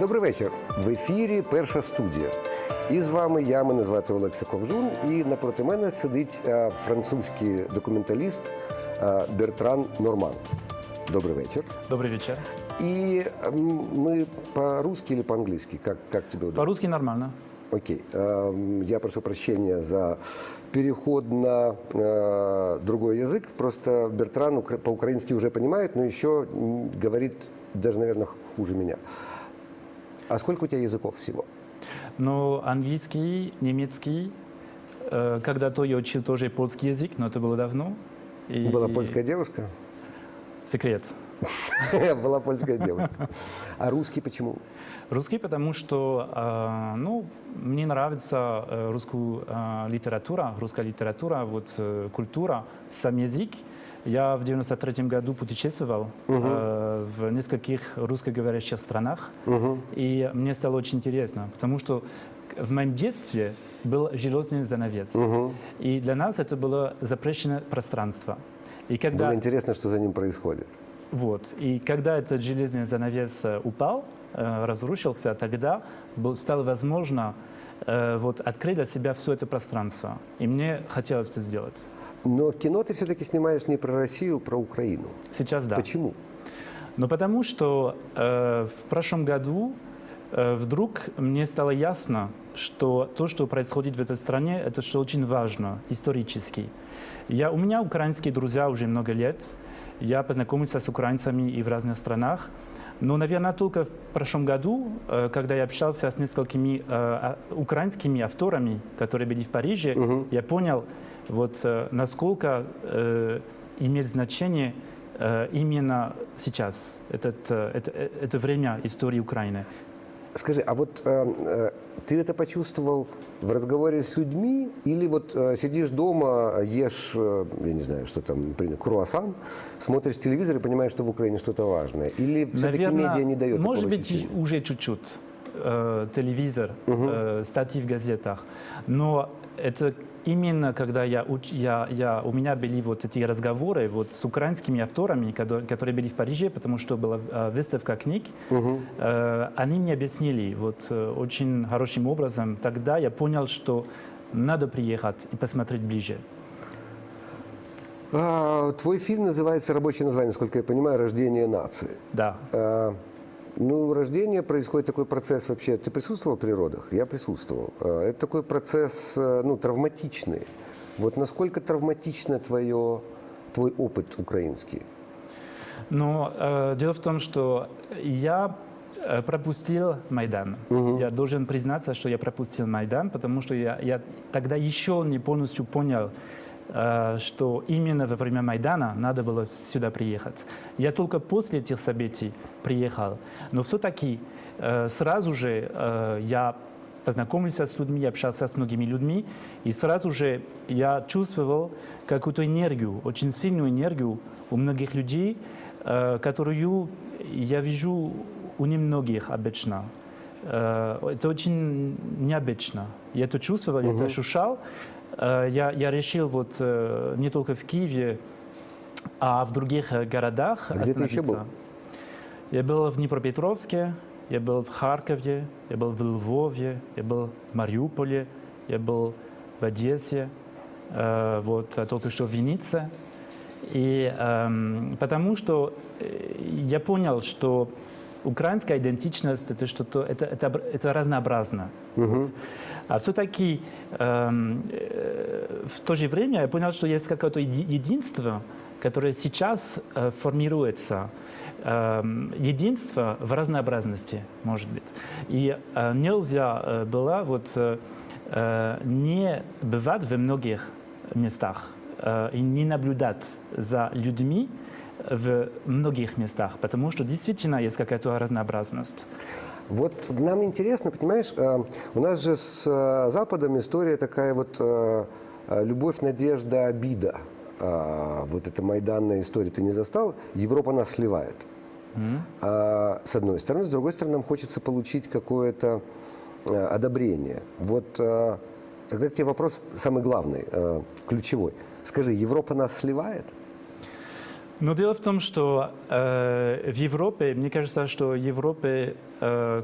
Добрий вечір. В ефірі перша студія. І з вами я, мене звати Олекса Ковжун, і напроти мене сидить е, французький документаліст е, Бертран Норман. Добрий вечір. Добрый вечер. И м, мы по-русски или по-английски? Как, как тебе удобно? По-русски нормально. Окей. Эм, Я прошу прощения за переход на э, другой язык. Просто Бертран укра- по-украински уже понимает, но еще м, говорит даже, наверное, хуже меня. А сколько у тебя языков всего? Но английский, немецкий, э, когда-то я учил тоже польский язык, но это было давно. И- Была польская девушка? Секрет. Была польская девушка. А русский почему? Русский, потому что, э, ну, мне нравится э, русскую э, литература, русская литература, вот культура, сам язык. Я в 93 году путешествовал э, в нескольких русскоговорящих странах, и мне стало очень интересно, потому что в моем детстве был железный занавес, и для нас это было запрещенное пространство. И когда Было интересно, что за ним происходит. вот. И когда этот железный занавес э, упал, э, разрушился, тогда был- стало возможно э, вот, открыть для себя все это пространство. И мне хотелось это сделать. Но кино ты все-таки снимаешь не про Россию, а про Украину. Сейчас да. Почему? Но потому что э, в прошлом году э, вдруг мне стало ясно, что то, что происходит в этой стране, это что очень важно исторически. Я, у меня украинские друзья уже много лет. Я познакомился с украинцами и в разных странах. Но, наверное, только в прошлом году, э, когда я общался с несколькими э, а- украинскими авторами, которые были в Париже, я понял, вот, э, насколько э, имеет значение э, именно сейчас, этот, это, это время истории Украины. Скажи, а вот э, ты это почувствовал в разговоре с людьми или вот э, сидишь дома, ешь, э, я не знаю, что там, например, круассан, смотришь телевизор и понимаешь, что в Украине что-то важное? Или все-таки медиа не дает может быть, ощущения? уже чуть-чуть э, телевизор, э, статьи в газетах. Но это именно когда я, уч- я, я, у меня были вот эти разговоры вот с украинскими авторами, кado- которые были в Париже, потому что была э, выставка книг, э, они мне объяснили вот э, очень хорошим образом. Тогда я понял, что надо приехать и посмотреть ближе. А, твой фильм называется, рабочее название, насколько я понимаю, «Рождение нации». Да. А, ну, рождение происходит такой процесс вообще. Ты присутствовал в природах? Я присутствовал. А, Это такой процесс, э, ну, травматичный. Вот насколько травматично твое, твой опыт украинский? Но э, дело в том, что я э, пропустил Майдан. Я должен признаться, что я пропустил Майдан, потому что я, я тогда еще не полностью понял, что именно во время Майдана надо было сюда приехать. Я только после этих событий приехал. Но все-таки э, сразу же э, я познакомился с людьми, общался с многими людьми, и сразу же я чувствовал какую-то энергию, очень сильную энергию у многих людей, э, которую я вижу у немногих обычно. Э, Это очень необычно. Я это чувствовал, я это ощущал. Э, Я, я решил вот э, не только в Киеве, а в других э, городах А где ты еще был? Я был в Днепропетровске, я был в Харькове, я был в Львове, я был в Мариуполе, я был в Одессе, вот, а только что в Виннице. И эм, потому что я понял, что украинская идентичность это что-то, это, это, это разнообразно. Вот. А все-таки эм, э, в то же время я понял, что есть какое-то еди- единство, которое сейчас э, формируется. Эм, единство в разнообразности, может быть. И э, нельзя э, было вот, э, э, не бывать во многих местах э, и не наблюдать за людьми в многих местах, потому что действительно есть какая-то разнообразность. Вот нам интересно, понимаешь, э, у нас же с э, Западом история такая вот э, любовь, надежда, обида. А, Вот эта майданная история ты не застал, Европа нас сливает. А, С одной стороны, с другой стороны, нам хочется получить какое-то одобрение. Вот тогда к тебе вопрос самый главный, ключевой. Скажи, Европа нас сливает? Но дело в том, что э, в Европе, мне кажется, что Европе э,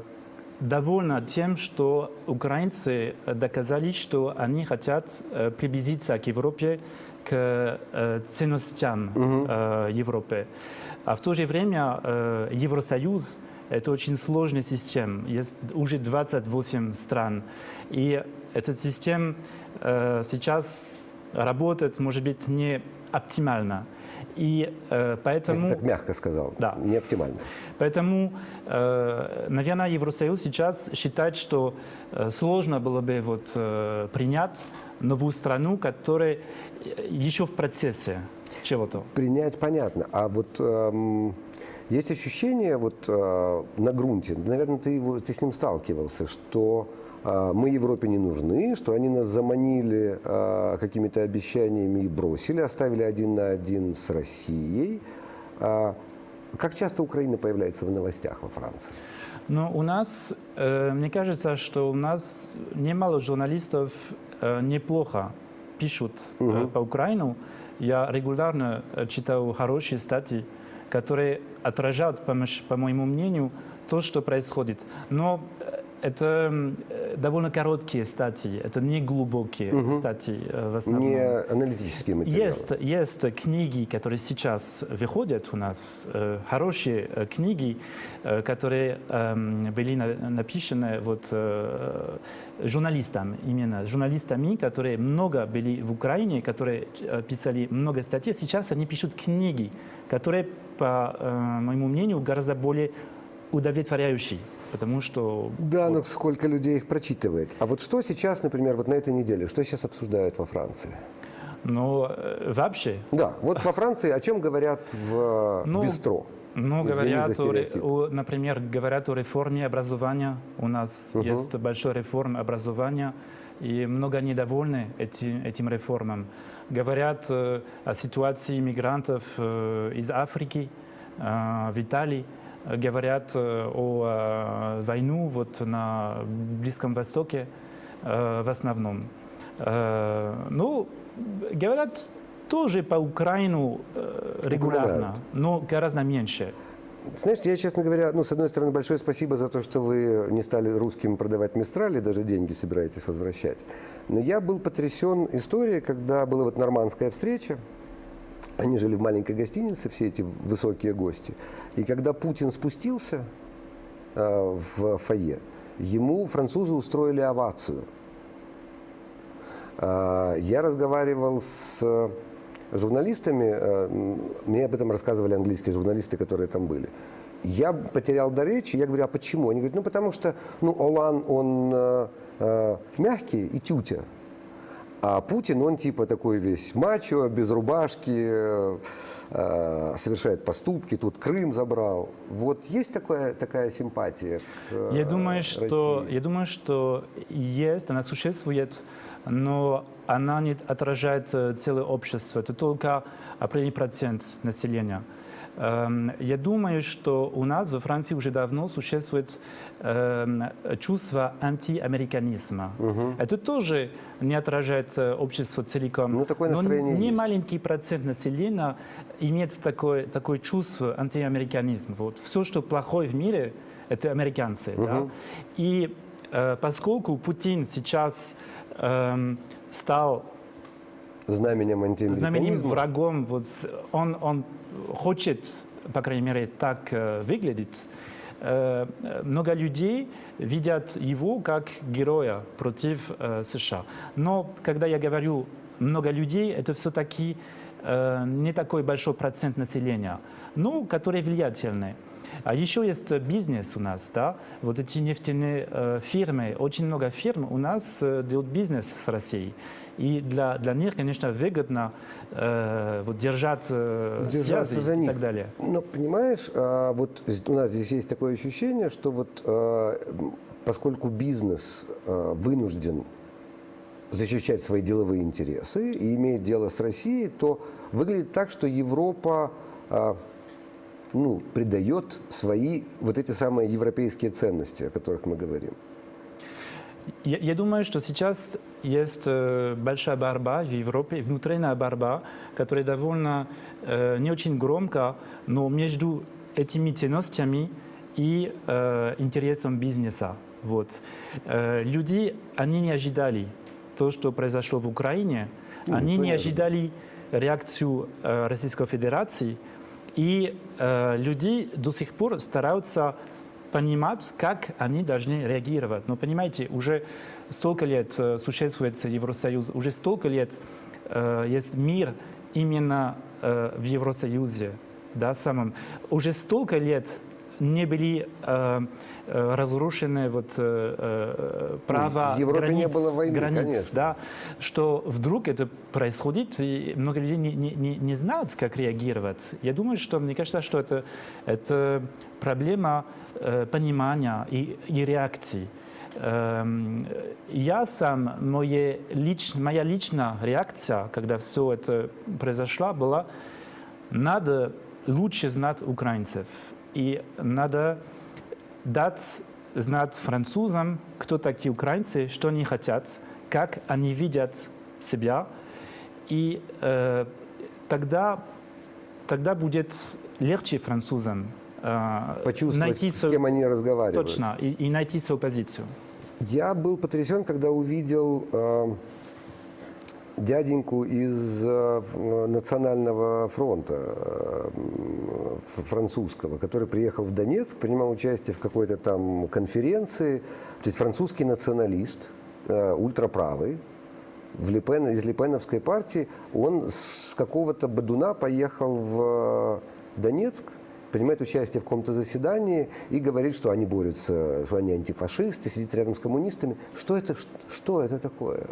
довольна тем, что украинцы доказали, что они хотят э, приблизиться к Европе, к э, ценностям э, Европы. А в то же время э, Евросоюз – это очень сложная система. Есть уже 28 стран. И эта система э, сейчас работает, может быть, не оптимально. И э, поэтому... Это так мягко сказал. Да. Не оптимально. Поэтому, э, наверное, Евросоюз сейчас считает, что э, сложно было бы вот, э, принять новую страну, которая э, еще в процессе чего-то. Принять понятно. А вот эм, есть ощущение вот э, на грунте, наверное, ты, его, ты с ним сталкивался, что мы Европе не нужны, что они нас заманили э, какими-то обещаниями и бросили, оставили один на один с Россией. А как часто Украина появляется в новостях во Франции? Но у нас, э, мне кажется, что у нас немало журналистов э, неплохо пишут э, по Украину. Я регулярно читаю хорошие статьи, которые отражают, по, моему мнению, то, что происходит. Но это э, довольно короткие статьи, это не глубокие статьи э, в основном. Не аналитические материалы. Есть, есть книги, которые сейчас выходят у нас, э, хорошие книги, которые эм, были на- написаны вот, журналистами, именно журналистами, которые много были в Украине, которые писали много статей. Сейчас они пишут книги, которые, по моему мнению, гораздо более удовлетворяющие, потому что Да, но сколько людей их прочитывает. А вот что сейчас, например, вот на этой неделе, что сейчас обсуждают во Франции? но э, вообще Да, вот во Франции о чем говорят в Ну, бистро? Ну, говорят, о, например, говорят о реформе образования. У нас есть большая реформа образования, и много недовольны эти, этим реформам. Говорят э, о ситуации мигрантов э, из Африки э, в Италии. Говорят э, о э, войну вот на Близком Востоке э, в основном. Ну, говорят тоже по Украину регулярно, но гораздо меньше. Знаешь, я, честно говоря, ну, с одной стороны, большое спасибо за то, что вы не стали русским продавать Мистрали, даже деньги собираетесь возвращать. Но я был потрясен историей, когда была вот нормандская встреча, они жили в маленькой гостинице, все эти высокие гости. И когда Путин спустился э, в фойе, ему французы устроили овацию. А, Я разговаривал с журналистами, э, мне об этом рассказывали английские журналисты, которые там были. Я потерял до речи, я говорю, а почему? Они говорят, ну потому что ну, Олан, он э, э, мягкий и тютя, а Путин, он типа такой весь мачо, без рубашки, э, э, совершает поступки, тут Крым забрал. Вот есть такая, такая симпатия к э, Я думаю, что, России? я думаю, что есть, она существует, но она не отражает э, целое общество. Это только определенный процент населения. Эм, Я думаю, что у нас во Франции уже давно существует эм, чувство антиамериканизма. Это тоже не отражает э, общество целиком. Ну, такое Но настроение не есть. маленький процент населения имеет такое, такое чувство антиамериканизма. Вот. Все, что плохое в мире, это американцы. да. И э, поскольку Путин сейчас эм, стал знаменем антиамериканизма. врагом, вот, он, он хочет, по крайней мере, так э, выглядит, э, много людей видят его как героя против э, США. Но когда я говорю много людей, это все-таки не такой большой процент населения, но которые влиятельны. А еще есть бизнес у нас, да, вот эти нефтяные фирмы, очень много фирм у нас делают бизнес с Россией. И для, для них, конечно, выгодно э, вот, держать э, Держаться за и них. так далее. Но понимаешь, а, вот у нас здесь есть такое ощущение, что вот а, поскольку бизнес а, вынужден защищать свои деловые интересы и имеет дело с Россией, то выглядит так, что Европа а, ну, придает свои вот эти самые европейские ценности, о которых мы говорим. Я, я думаю, что сейчас есть э, большая борьба в Европе, внутренняя борьба, которая довольно э, не очень громко, но между этими ценностями и э, интересам бизнеса. Вот. Э, люди, они не ожидали то, что произошло в Украине, Ну, они не ожидали реакцию э, Российской Федерации, и э, люди до сих пор стараются понимать, как они должны реагировать. Но понимаете, уже столько лет э, существует Евросоюз, уже столько лет э, есть мир именно э, в Евросоюзе, да, самом. Уже столько лет не были э, э, разрушены вот, э, э, права в Европе не границ, было войны, границ, конечно. да, что вдруг это происходит, и много людей не, не, не, не знают, как реагировать. Я думаю, что, мне кажется, что это, это проблема э, понимания и, и реакции. Эм, Я сам, моя, лич, моя личная реакция, когда все это произошло, была, надо лучше знать украинцев. И надо дать знать французам, кто такие украинцы, что они хотят, как они видят себя. И э, тогда, тогда будет легче французам э, Почувствовать, найти с кем они разговаривают. точно, и, и найти свою позицию. Я был потрясен, когда увидел э, дяденьку из э, Национального фронта э, французского, который приехал в Донецк, принимал участие в какой-то там конференции. То есть французский националист, э, ультраправый, в Лепен, из Лепеновской партии, он с какого-то Бадуна поехал в Донецк, принимает участие в каком-то заседании и говорит, что они борются, что они антифашисты, сидит рядом с коммунистами. Что это, что это такое?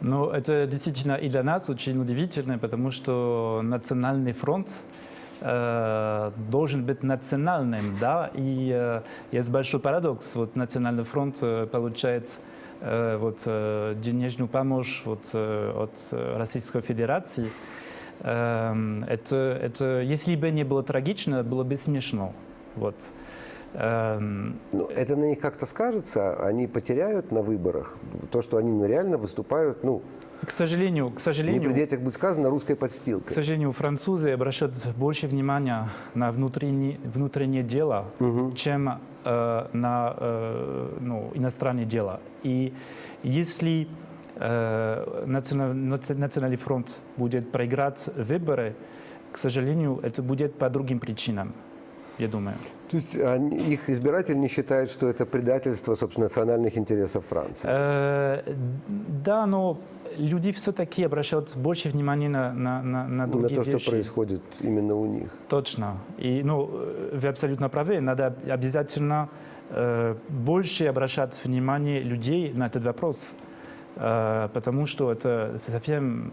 Но это действительно и для нас очень удивительно, потому что национальный фронт э, должен быть национальным, да, и э, есть большой парадокс. Вот национальный фронт э, получает э, вот, э, денежную помощь вот, от Российской Федерации. Эм, это, это, если бы не было трагично, было бы смешно. Вот. Эм, Ну, это на них как-то скажется, они потеряют на выборах то, что они ну, реально выступают, ну, к сожалению, к не сожалению, при детях будет сказано, русской К подстилкой. сожалению, французы обращают больше внимания на внутреннее, внутреннее дело, чем э, на э, ну, иностранное дело. И если э, национал- наци- Национальный фронт будет проиграть выборы, к сожалению, это будет по другим причинам, я думаю. То есть они- их избиратель не считает, что это предательство, собственно, национальных интересов Франции. Э, да, но люди все-таки обращают больше внимания на, на, на, на на другие то, что вещи. происходит именно у них. Точно. И ну, вы абсолютно правы. Надо обязательно э, больше обращать внимание людей на этот вопрос, Э, потому что это совсем...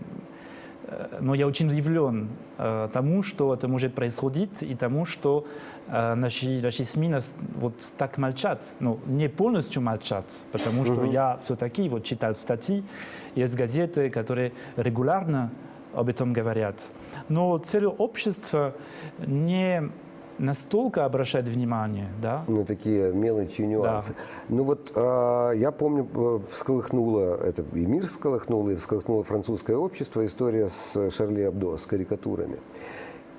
э, Но я очень удивлен э, тому, что это может происходить, и тому, что э, наши, наши СМИ нас вот так молчат. Ну, не полностью молчат, потому что я все-таки вот читал статьи, есть газеты, которые регулярно об этом говорят. Но целое общество не настолько обращает внимание, да? на такие мелочи и нюансы. Ну вот а, я помню, э, всколыхнуло, это и мир всколыхнуло, и всколыхнуло французское общество история с Шарли Абдо, с карикатурами.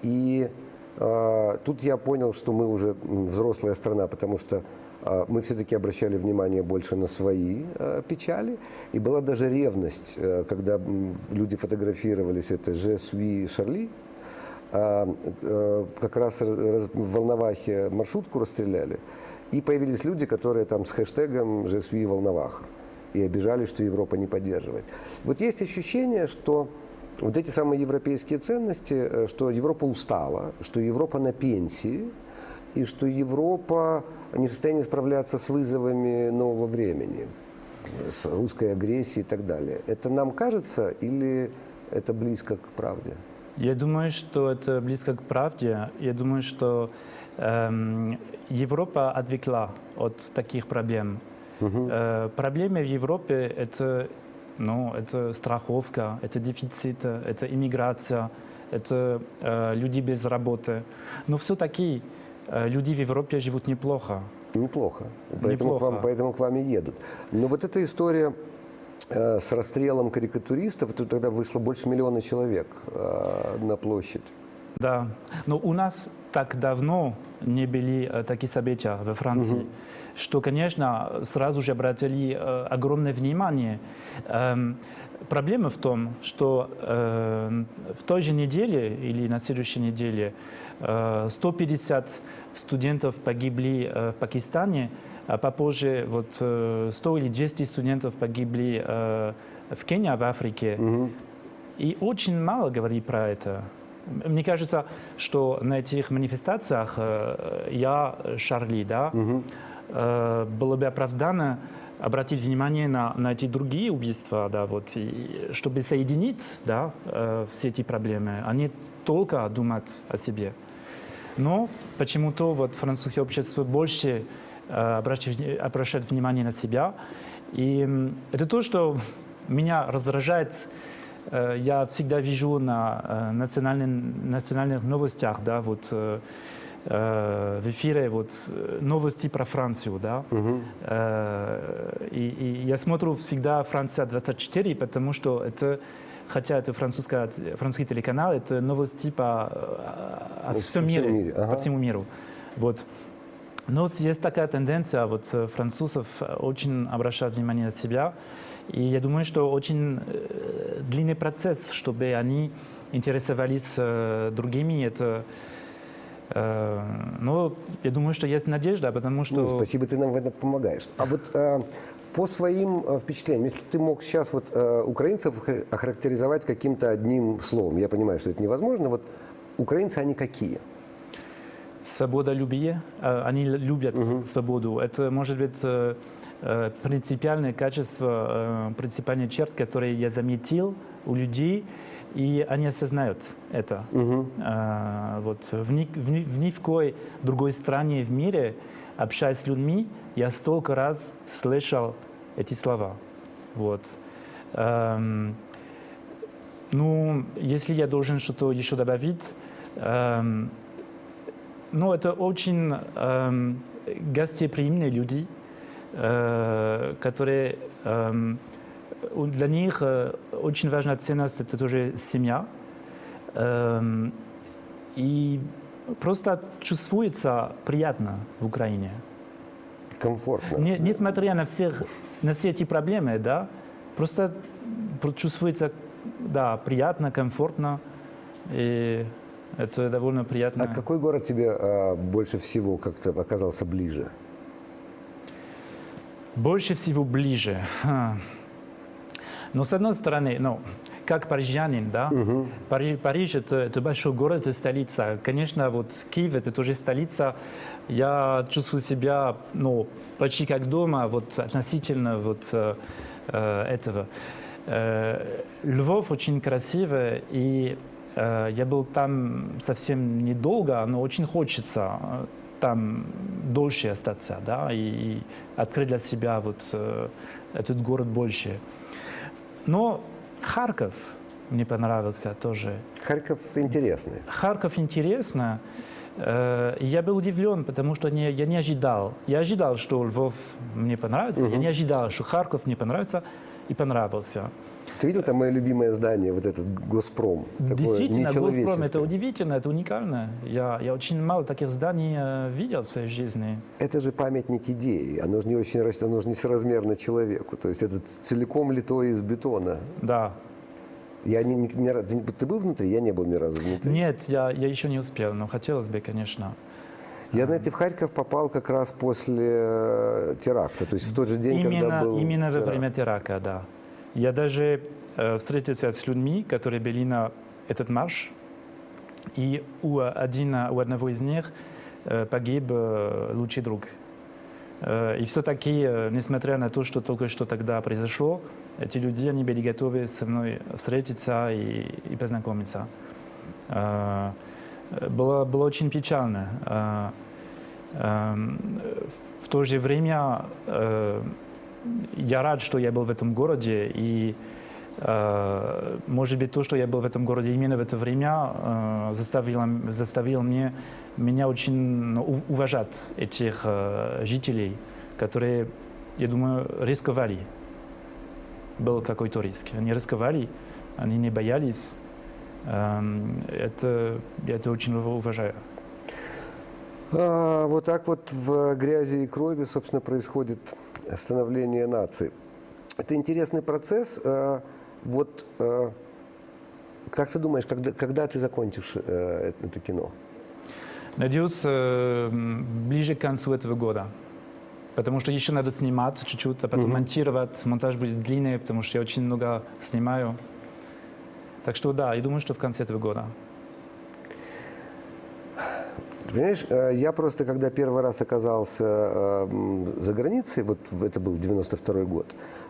И а, тут я понял, что мы уже взрослая страна, потому что а, мы все-таки обращали внимание больше на свои печали. И была даже ревность, э, когда люди фотографировались, это «Je suis Шарли», э, как раз раз- раз- в Волновахе маршрутку расстреляли, и появились люди, которые там с хэштегом «Je suis Волноваха» и обижались, что Европа не поддерживает. Вот есть ощущение, что вот эти самые европейские ценности, э, что Европа устала, что Европа на пенсии, и что Европа не в состоянии справляться с вызовами нового времени, с русской агрессией и так далее. Это нам кажется или это близко к правде? Я думаю, что это близко к правде. Я думаю, что эм, Европа отвлекла от таких проблем. Э, проблемы в Европе это, ну, это страховка, это дефицит, это иммиграция, это э, люди без работы. Но все-таки э, люди в Европе живут неплохо. Неплохо. Поэтому, К вам, Неплохо. поэтому к вам и едут. Но вот эта история с расстрелом карикатуристов, тут тогда вышло больше миллиона человек э, на площадь. Да. Но у нас так давно не были э, такие события во Франции, что, конечно, сразу же обратили э, огромное внимание. Эм, проблема в том, что э, в той же неделе или на следующей неделе э, 150 студентов погибли э, в Пакистане, попозже вот э, 100 или 200 студентов погибли э, в Кении, в Африке. И очень мало говорит про это. Мне кажется, что на этих манифестациях э, я, Шарли, да, э, было бы оправдано обратить внимание на, на эти другие убийства, да, вот, и чтобы соединить да, э, все эти проблемы, а не только думать о себе. Но почему-то вот французское общество больше э, обращает внимание на себя. И это то, что меня раздражает. Э, Я всегда вижу на э, национальных, национальных новостях, да, вот в эфире вот новости про Францию, да. Э, И, и я смотрю всегда Франция 24, потому что это Хотя это французская, французский телеканал, это новости по, о всем мире, ага. по всему миру. Вот. Но есть такая тенденция, вот э, французов э, очень обращают внимание на себя. И я думаю, что очень э, длинный процесс, чтобы они интересовались другими. Это, но я думаю, что есть надежда, потому что... Ну, спасибо, ты нам в этом помогаешь. А вот э, по своим впечатлениям, если ты мог сейчас вот э, украинцев охарактеризовать каким-то одним словом, я понимаю, что это невозможно, вот украинцы, они какие? Свободолюбие. Э, Они любят свободу. Это может быть э, э, принципиальное качество, э, принципиальный черт, который я заметил у людей, и они осознают это. Э, Вот в ни, в ни- в ни в какой другой стране в мире, общаясь с людьми, я столько раз слышал эти слова. Вот. Эм, ну, если я должен что-то еще добавить, эм, ну, это очень эм, гостеприимные люди, э, которые у- для них э, очень важная ценность это тоже семья. Эм, и просто чувствуется приятно в Украине. Комфортно. Не- несмотря на, всех, на все эти проблемы, да, просто про- чувствуется да, приятно, комфортно. И это довольно приятно. А какой город тебе э, больше всего как-то оказался ближе? Больше всего ближе. Но с одной стороны, ну, как парижанин, да, Париж, Париж это, это большой город, это столица. Конечно, вот Киев это тоже столица. Я чувствую себя, ну, почти как дома, вот относительно вот э, э, этого. Э, Львов очень красивый, и я был там совсем недолго, но очень хочется э, там дольше остаться, да, и, и открыть для себя вот э, этот город больше. Но Харьков мне понравился тоже. Харьков интересный. Харьков интересно. Э, Я был удивлен, потому что не, я не ожидал. Я ожидал, что Львов мне понравится. Я не ожидал, что Харьков мне понравится и понравился. Ты видел там мое любимое здание, вот этот Госпром? Действительно, нечеловеческое. это удивительно, это уникально. Я, я очень мало таких зданий э, видел в своей жизни. Это же памятник идеи. Оно же не очень оно же не соразмерно человеку. То есть это целиком литое из бетона. Да. Я не, не- разу- ты, был внутри? Я не был ни разу внутри. Нет, я, я еще не успел, но хотелось бы, конечно. Я знаю, ты в Харьков попал как раз после э, теракта, то есть в тот же день, когда Именно, был именно во теракт. время теракта, да. Я даже э, встретился с людьми, которые были на этот марш, и у, один, у одного из них э, погиб э, лучший друг. Э, И все-таки, несмотря на то, что только что тогда произошло, эти люди, они были готовы со мной встретиться и, и познакомиться. Было, было очень печально. Эм, В то же время я рад, что я был в этом городе, и э, может быть то, что я был в этом городе именно в это время, э, заставило, заставило мне, меня очень уважать этих э, жителей, которые, я думаю, рисковали. Был какой-то риск. Они рисковали, они не боялись. Эм, Это, я это очень уважаю. А, вот так вот в грязи и крови, собственно, происходит становление нации. Это интересный процесс. А, Вот а, как ты думаешь, когда, когда ты закончишь э, это кино? Надеюсь, э, ближе к концу этого года. Потому что еще надо снимать чуть-чуть, а потом монтировать. Монтаж будет длинный, потому что я очень много снимаю. Так что да, я думаю, что в конце этого года. Понимаешь, э, я просто, когда первый раз оказался э, за границей, вот это был 92 год,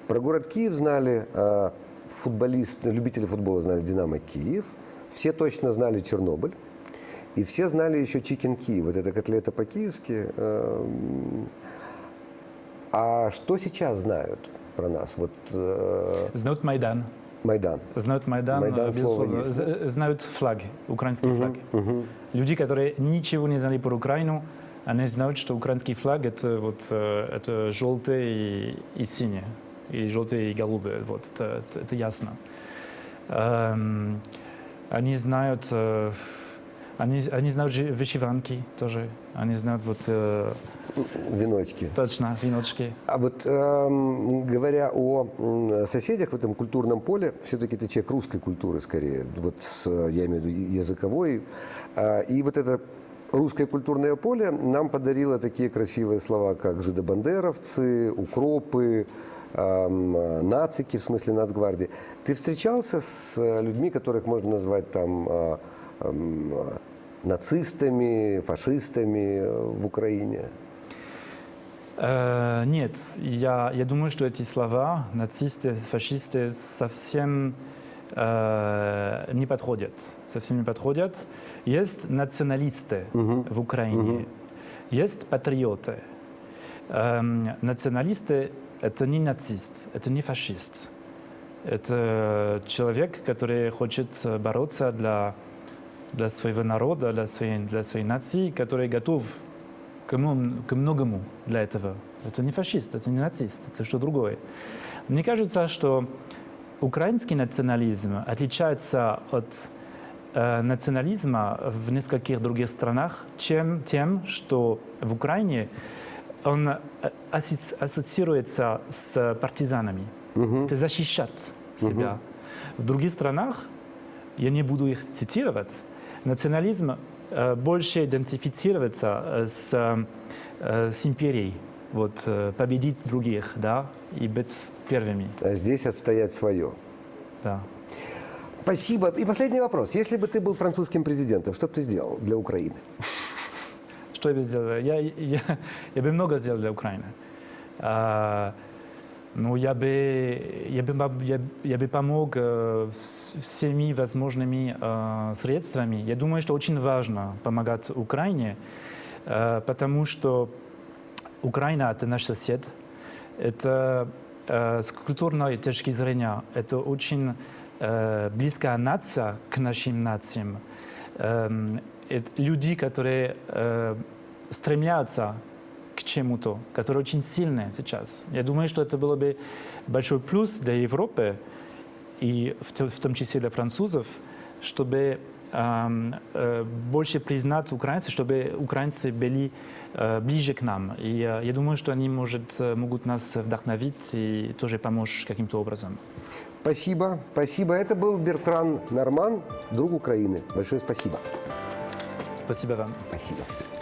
про город Киев знали э, футболисты, любители футбола знали «Динамо Киев», все точно знали Чернобыль, и все знали еще Чикен Киев, вот это котлета по-киевски. А что сейчас знают про нас? Вот Знают Майдан. Майдан. Знают Майдан, Майдан э, безусловно. есть? З- Знают флаг, украинский флаг. Люди, которые ничего не знали про Украину, они знают, что украинский флаг это вот э, это желтый и, и синий, и желтый и голубый. Вот это, это- это ясно. Эм, они знают, э, они, они знают вышиванки тоже. Они знают вот э, Веночки. точно веночки. А вот эм, говоря о соседях в этом культурном поле, все-таки ты человек русской культуры скорее, вот с, я имею в виду языковой. А, и вот это русское культурное поле нам подарило такие красивые слова, как жидобандеровцы, укропы, эм, нацики, в смысле нацгвардии. Ты встречался с э, людьми, которых можно назвать там э, эм, э, нацистами, фашистами э, в Украине? Э, нет, я, я думаю, что эти слова, нацисты, фашисты, совсем э, не подходят. Совсем не подходят. Есть националисты в Украине, есть патриоты. Эм, националисты – это не нацист, это не фашист. Это человек, который хочет бороться для, для своего народа, для своей, для своей нации, который готов к, к многому для этого. Это не фашист, это не нацист, это что другое. Мне кажется, что украинский национализм отличается от э, национализма в нескольких других странах, чем тем, что в Украине он э, ассоциируется с партизанами. Это защищать себя. В других странах, я не буду их цитировать, национализм э, больше идентифицируется э, с, э, с империей, вот, победить других, да, и быть первыми, А здесь отстоять свое. да. Спасибо. И последний вопрос. Если бы ты был французским президентом, что бы ты сделал для Украины? Что я бы сделал? Я, я, я бы много сделал для Украины. Ну, я бы, я бы, я, я бы помог э, всеми возможными э, средствами. Я думаю, что очень важно помогать Украине, э, потому что Украина – это наш сосед. Это э, с культурной точки зрения это очень э, близкая нация к нашим нациям. Это люди, которые э, стремятся к чему-то, которые очень сильные сейчас. Я думаю, что это было бы большой плюс для Европы и в, то- в том числе для французов, чтобы э, больше признать украинцев, чтобы украинцы были э, ближе к нам. И я думаю, что они может, э, могут нас вдохновить и тоже помочь каким-то образом. Спасибо. Спасибо. Это был Бертран Норман, друг Украины. Большое спасибо. Спасибо вам. Спасибо.